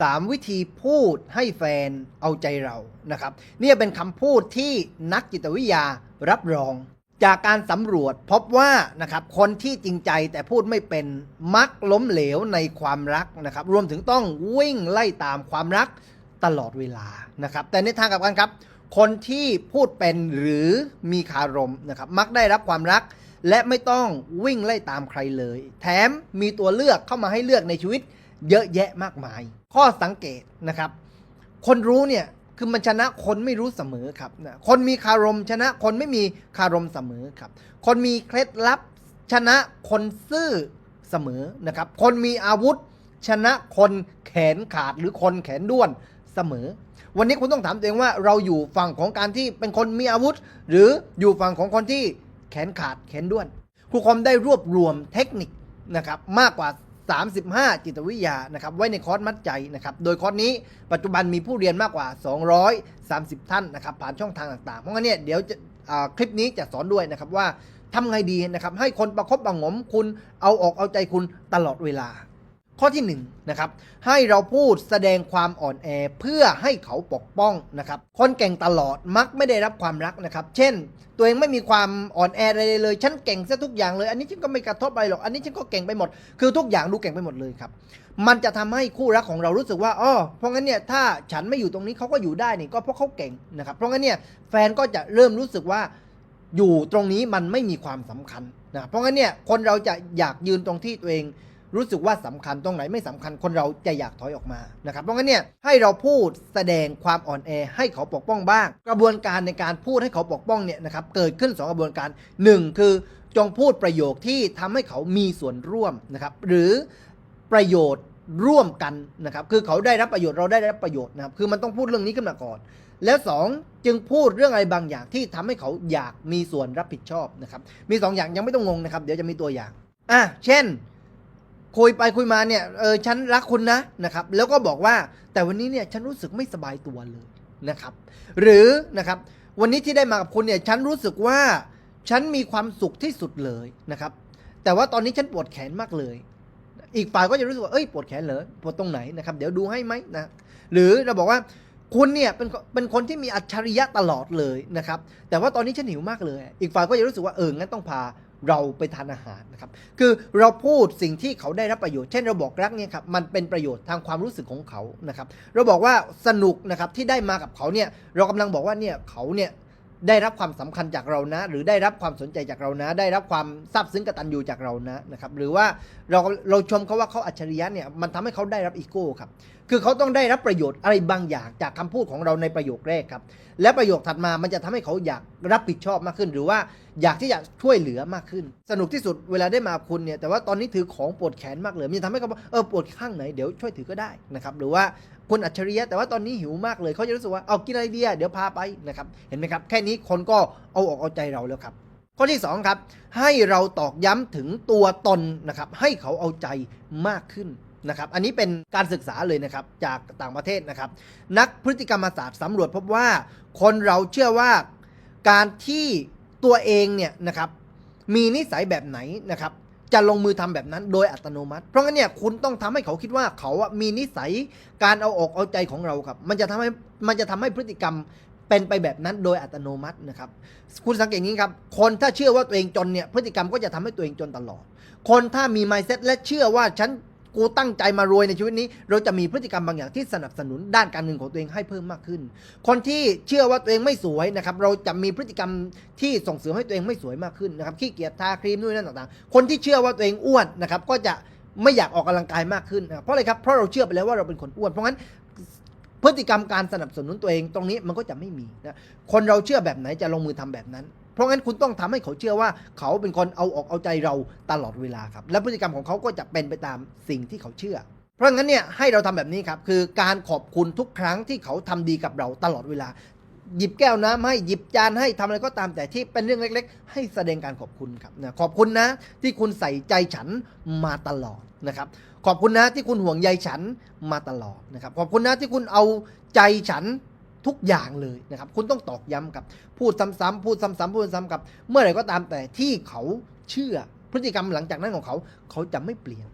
สามวิธีพูดให้แฟนเอาใจเรานะครับเนี่ยเป็นคำพูดที่นักจิตวิทยารับรอง จากการสำรวจพบว่านะครับคนที่จริงใจแต่พูดไม่เป็นมักล้มเหลวในความรักนะครับ รวมถึงต้องวิ่งไล่ตามความรักตลอดเวลานะครับ แต่ในทางกลับกันครับ คนที่พูดเป็นหรือมีคารมนะครับ มักได้รับความรัก และไม่ต้องวิ่งไล่ตามใครเลย แถมมีตัวเลือกเข้ามาให้เลือกในชีวิต เยอะแยะมากมาย ข้อสังเกตนะครับ คนรู้เนี่ยคือมันชนะคนไม่รู้เสมอครับนะคนมีคารมชนะคนไม่มีคารมเสมอครับ คนมีเคล็ดลับ ชนะคนซื่อเสมอนะครับ คนมีอาวุธ ชนะคนแขนขาดหรือคนแขนด้วนเสมอ วันนี้คุณต้องถามตัวเองว่าเราอยู่ฝั่งของการที่เป็นคนมีอาวุธ หรืออยู่ฝั่งของคนที่แขนขาดแขนด้วน ครูคอมได้รวบรวมเทคนิคนะครับมากกว่า 35 จิตวิทยานะครับไว้ในคอร์สมัดใจนะครับโดยคอร์สนี้ปัจจุบันมีผู้เรียนมากกว่า 230 ท่านนะครับผ่านช่องทางต่างๆ เพราะงั้นเนี่ยเดี๋ยวจะคลิปนี้จะสอนด้วยนะครับว่าทำไงดีนะครับให้คนประคบประงมคุณเอาออกเอาใจคุณตลอดเวลา ข้อที่1นงนะครับให้เราพูดแสดงความอ่อนแอเพื่อให้เขาปกป้องนะครับคนเก่งตลอดมักไม่ได้รับความรักนะครับ เช่น ตัวเองไม่มีความอ่อนแออะไรเลย ฉันเก่งซะทุกอย่างเลย อันนี้ฉันก็ไม่กระทบอะไรหรอก อันนี้ฉันก็เก่งไปหมด คือทุกอย่างดูเก่งไปหมดเลยครับ มันจะทำให้คู่รักของเรารู้สึกว่าอ๋อเพราะงั้นเนี่ยถ้าฉันไม่อยู่ตรงนี้เขาก็อยู่ได้นี่ก็เพราะเขาเก่งนะครับ เพราะงั้นเนี่ยแฟนก็จะเริ่มรู้สึกว่าอยู่ตรงนี้มันไม่มีความสำคัญนะ เพราะงั้นเนี่ยคนเราจะอยากยืนตรงที่ตัวเอง รู้สึกว่าสำคัญตรงไหนไม่สำคัญคนเราจะอยากถอยออกมานะครับเพราะงั้นเนี่ยให้เราพูดแสดงความอ่อนแอให้เขาปกป้องบ้าง กระบวนการในการพูดให้เขาปกป้องเนี่ยนะครับเกิดขึ้น 2 กระบวนการ 1 คือจงพูดประโยคที่ทำให้เขามีส่วนร่วมนะครับหรือประโยชน์ร่วมกันนะครับคือเขาได้รับประโยชน์เราได้รับประโยชน์นะครับคือมันต้องพูดเรื่องนี้ขึ้นมาก่อน แล้ว 2 จึงพูดเรื่องอะไรบางอย่างที่ทำให้เขาอยากมีส่วนรับผิดชอบนะครับมี2อย่างยังไม่ต้องงงนะครับเดี๋ยวจะมีตัวอย่างอะเช่น คุยไปคุยมาเนี่ยเออฉันรักคุณนะนะครับ แล้วก็บอกว่าแต่วันนี้เนี่ยฉันรู้สึกไม่สบายตัวเลยนะครับ หรือนะครับ วันนี้ที่ได้มากับคุณเนี่ยฉันรู้สึกว่าฉันมีความสุขที่สุดเลยนะครับ แต่ว่าตอนนี้ฉันปวดแขนมากเลย อีกฝ่ายก็จะรู้สึกว่าเอ้ยปวดแขนเหรอปวดตรงไหนนะครับ เดี๋ยวดูให้ไหมนะหรือเราบอกว่าคุณเนี่ยเป็นเป็นคนที่มีอัจฉริยะตลอดเลยนะครับ แต่ว่าตอนนี้ฉันหิวมากเลย อีกฝ่ายก็จะรู้สึกว่าเอองั้นต้องพา เราไปทานอาหารนะครับคือเราพูดสิ่งที่เขาได้รับประโยชน์เช่นเราบอกรักเนี่ยครับมันเป็นประโยชน์ทางความรู้สึกของเขานะครับ เราบอกว่าสนุกนะครับที่ได้มากับเขาเนี่ยเรากำลังบอกว่าเนี่ยเขาเนี่ยได้รับความสำคัญจากเรานะ หรือได้รับความสนใจจากเรานะ ได้รับความซาบซึ้งกตัญญูจากเรานะนะครับหรือว่าเราเราชมเขาว่าเขาอัจฉริยะเนี่ยมันทำให้เขาได้รับอีโก้ครับ คือเขาต้องได้รับประโยชน์อะไรบางอย่างจากคำพูดของเราในประโยคแรกครับ และประโยคถัดมามันจะทำให้เขาอยากรับผิดชอบมากขึ้น หรือว่าอยากที่จะช่วยเหลือมากขึ้น สนุกที่สุดเวลาได้มาคุณเนี่ยแต่ว่าตอนนี้ถือของปวดแขนมากเลยมันจะทำให้เขาบอกเออปวดข้างไหนเดี๋ยวช่วยถือก็ได้นะครับหรือว่าคุณอัจฉริยะแต่ว่าตอนนี้หิวมากเลยเขาจะรู้สึกว่าเอากินอะไรดีอะเดี๋ยวพาไปนะครับเห็นไหมครับแค่นี้คนก็เอาออกเอาใจเราแล้วครับข้อที่2ครับให้เราตอกย้ำถึงตัวตนนะครับให้เขาเอาใจมากขึ้น นะครับ อันนี้เป็นการศึกษาเลยนะครับจากต่างประเทศนะครับ นักพฤติกรรมศาสตร์สำรวจพบว่าคนเราเชื่อว่าการที่ตัวเองเนี่ยนะครับมีนิสัยแบบไหนนะครับจะลงมือทำแบบนั้นโดยอัตโนมัติ เพราะงั้นเนี่ยคุณต้องทำให้เขาคิดว่าเขาอะมีนิสัยการเอาอกเอาใจของเราครับ มันจะทำให้มันจะทำให้พฤติกรรมเป็นไปแบบนั้นโดยอัตโนมัตินะครับ คุณสังเกตอย่างนี้ครับ คนถ้าเชื่อว่าตัวเองจนเนี่ยพฤติกรรมก็จะทำให้ตัวเองจนตลอด คนถ้ามี mindset และเชื่อว่าฉัน กูตั้งใจมารวยในชีวิตนี้ เราจะมีพฤติกรรมบางอย่างที่สนับสนุนด้านการเงินของตัวเองให้เพิ่มมากขึ้น คนที่เชื่อว่าตัวเองไม่สวยนะครับ เราจะมีพฤติกรรมที่ส่งเสริมให้ตัวเองไม่สวยมากขึ้นนะครับ ขี้เกียจทาครีมนู่นนั่นต่างๆ คนที่เชื่อว่าตัวเองอ้วนนะครับ ก็จะไม่อยากออกกำลังกายมากขึ้นนะเพราะอะไรครับ เพราะเราเชื่อไปแล้วว่าเราเป็นคนอ้วน เพราะงั้นพฤติกรรมการสนับสนุนตัวเองตรงนี้มันก็จะไม่มีนะ คนเราเชื่อแบบไหนจะลงมือทำแบบนั้น เพราะงั้นคุณต้องทำให้เขาเชื่อว่า เขาเป็นคนเอาออกเอาใจเราตลอดเวลาครับ และพฤติกรรมของเขาก็จะเป็นไปตามสิ่งที่เขาเชื่อ เพราะงั้นเนี่ยให้เราทำแบบนี้ครับคือการขอบคุณทุกครั้งที่เขาทำดีกับเราตลอดเวลา หยิบแก้วน้ำให้หยิบจานให้ทำอะไรก็ตามแต่ที่เป็นเรื่องเล็ก ๆ ให้แสดงการขอบคุณครับนะขอบคุณนะ ที่คุณใส่ใจฉันมาตลอดนะครับขอบคุณนะที่คุณห่วงใยฉันมาตลอดนะครับขอบคุณนะที่คุณเอาใจฉัน ทุกอย่างเลยนะครับ คุณต้องตอกย้ำกับ พูดซ้ำๆพูดซ้ำๆพูดซ้ำๆกับ เมื่อไหร่ก็ตามแต่ที่เขาเชื่อพฤติกรรมหลังจากนั้นของเขา เขาจะไม่เปลี่ยน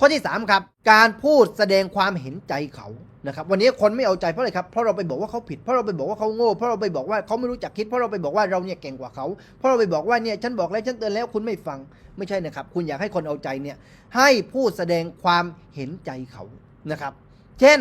ข้อที่ 3 ครับ การพูดแสดงความเห็นใจเขานะครับวันนี้คนไม่เอาใจเพราะอะไรครับเพราะเราไปบอกว่าเขาผิดเพราะเราไปบอกว่าเขาโง่เพราะเราไปบอกว่าเขาไม่รู้จักคิดเพราะเราไปบอกว่าเราเนี่ยเก่งกว่าเขาเพราะเราไปบอกว่าเนี่ยฉันบอกแล้วฉันเตือนแล้วคุณไม่ฟังไม่ใช่นะครับ คุณอยากให้คนเอาใจเนี่ยให้พูดแสดงความเห็นใจเขานะครับ เช่น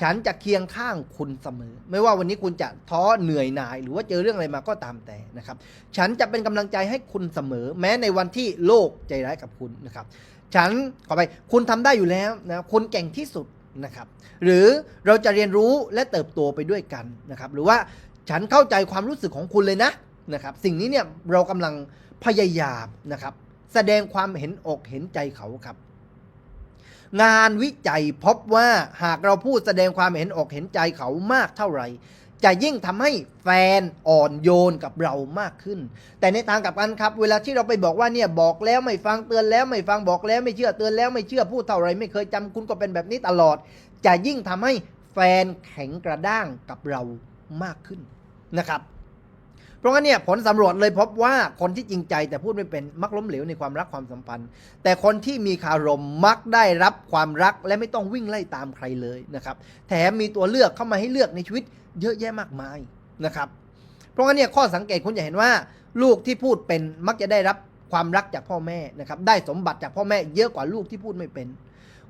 ฉันจะเคียงข้างคุณเสมอ ไม่ว่าวันนี้คุณจะท้อเหนื่อยหน่าย หรือว่าเจอเรื่องอะไรมาก็ตามแต่นะครับ ฉันจะเป็นกำลังใจให้คุณเสมอ แม้ในวันที่โลกใจร้ายกับคุณนะครับ ฉันขอไปคุณทำได้อยู่แล้วนะคุณเก่งที่สุดนะครับ หรือเราจะเรียนรู้และเติบโตไปด้วยกันนะครับ หรือว่าฉันเข้าใจความรู้สึกของคุณเลยนะนะครับ สิ่งนี้เนี่ยเรากำลังพยายามนะครับ แสดงความเห็นอกเห็นใจเขาครับ งานวิจัยพบว่าหากเราพูดแสดงความเห็นอกเห็นใจเขามากเท่าไหร่ จะยิ่งทำให้แฟนอ่อนโยนกับเรามากขึ้น แต่ในทางกลับกันครับ เวลาที่เราไปบอกว่าเนี่ยบอกแล้วไม่ฟังเตือนแล้วไม่ฟังบอกแล้วไม่เชื่อเตือนแล้วไม่เชื่อพูดเท่าไรไม่เคยจำคุณก็เป็นแบบนี้ตลอด จะยิ่งทำให้แฟนแข็งกระด้างกับเรามากขึ้นนะครับ ราะงั้นเนี่ยผลสำรวจเลยพบว่าคนที่จริงใจแต่พูดไม่เป็นมักล้มเหลวในความรักความสัมพันธ์ แต่คนที่มีคารมมักได้รับความรักและไม่ต้องวิ่งไล่ตามใครเลยนะครับแถมมีตัวเลือกเข้ามาให้เลือกในชีวิตเยอะแยะมากมายนะครับเพราะงั้นเนี่ยข้อสังเกตคุณจะเห็นว่า ลูกที่พูดเป็นมักจะได้รับความรักจากพ่อแม่นะครับได้สมบัติจากพ่อแม่เยอะกว่าลูกที่พูดไม่เป็น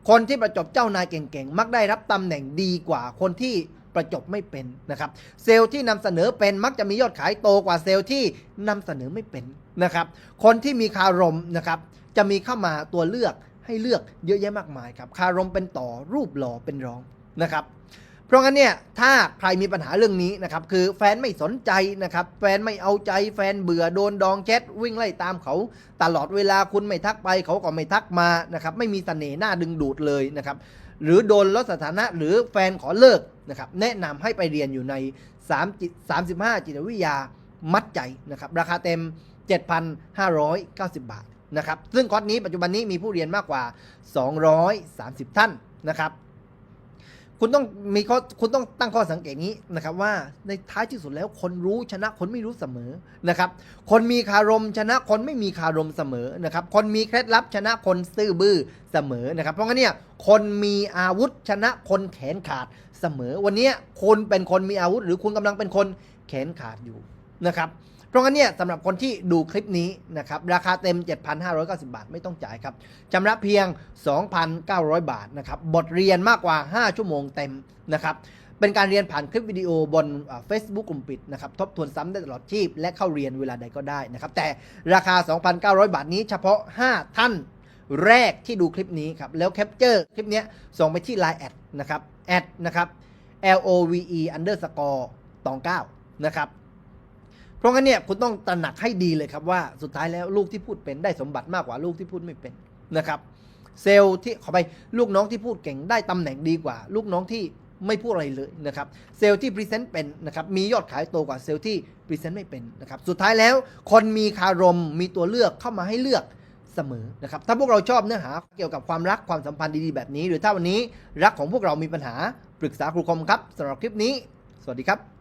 คนที่ประจบเจ้านายเก่งๆ มักได้รับตำแหน่งดีกว่าคนที่ ประจบไม่เป็นนะครับ เซลล์ที่นำเสนอเป็นมักจะมียอดขายโตกว่าเซลล์ที่นำเสนอไม่เป็นนะครับ คนที่มีคารมนะครับจะมีเข้ามาตัวเลือกให้เลือกเยอะแยะมากมายครับ คารมเป็นต่อรูปหล่อเป็นรองนะครับ เพราะงั้นเนี่ยถ้าใครมีปัญหาเรื่องนี้นะครับคือแฟนไม่สนใจนะครับแฟนไม่เอาใจแฟนเบื่อโดนดองแชทวิ่งไล่ตามเขา ตลอดเวลาคุณไม่ทักไปเขาก็ไม่ทักมานะครับไม่มีเสน่ห์หน้าดึงดูดเลยนะครับหรือโดนลดสถานะหรือแฟนขอเลิกนะครับแนะนำให้ไปเรียนอยู่ใน3จิต35 จิตวิทยามัดใจนะครับราคาเต็ม 7,590 บาทนะครับซึ่งคอร์สนี้ปัจจุบันนี้มีผู้เรียนมากกว่า 230 ท่านนะครับ คุณต้องมีข้อคุณต้องตั้งข้อสังเกตนี้นะครับว่าในท้ายที่สุดแล้วคนรู้ชนะคนไม่รู้เสมอนะครับ คนมีคารมชนะคนไม่มีคารมเสมอนะครับ คนมีเคล็ดลับชนะคนซื่อบื้อเสมอนะครับ เพราะงั้นเนี่ยคนมีอาวุธชนะคนแขนขาดเสมอ วันนี้คุณเป็นคนมีอาวุธ หรือคุณกำลังเป็นคนแขนขาดอยู่นะครับเราะงั้นเนี่ยสำหรับคนที่ดูคลิปนี้นะครับราคาเต็ม 7,590 บาทไม่ต้องจ่ายครับชำระเพียง 2,900 บาทนะครับบทเรียนมากกว่า 5 ชั่วโมงเต็มนะครับเป็นการเรียนผ่านคลิปวิดีโอบนเฟซบุ๊กกลุ่มปิดนะครับทบทวนซ้ำได้ตลอดชีพ และเข้าเรียนเวลาใดก็ได้นะครับแต่ราคา 2,900 บาทนี้เฉพาะ 5 ท่านแรกที่ดูคลิปนี้ครับแล้วแคปเจอร์คลิปนี้ส่งไปที่ Line แอดนะครับแอดนะครับ L O V E underscore ตอง9นะครับ ราะงั้นเนี่ยคุณต้องตระหนักให้ดีเลยครับว่าสุดท้ายแล้วลูกที่พูดเป็นได้สมบัติมากกว่าลูกที่พูดไม่เป็นนะครับ เซลล์ที่ขอไปลูกน้องที่พูดเก่งได้ตำแหน่งดีกว่า ลูกน้องที่ไม่พูดอะไรเลยนะครับเซลล์ที่พรีเซนต์เป็นนะครับมียอดขายโตกว่าเซลล์ที่พรีเซนต์ไม่เป็นนะครับสุดท้ายแล้วคนมีคารมมีตัวเลือกเข้ามาให้เลือกเสมอนะครับถ้าพวกเราชอบเนื้อหาเกี่ยวกับความรักความสัมพันธ์ดีๆแบบนี้ หรือถ้าวันนี้รักของพวกเรามีปัญหาปรึกษาครูคมครับสำหรับคลิปนี้ สวัสดีครับ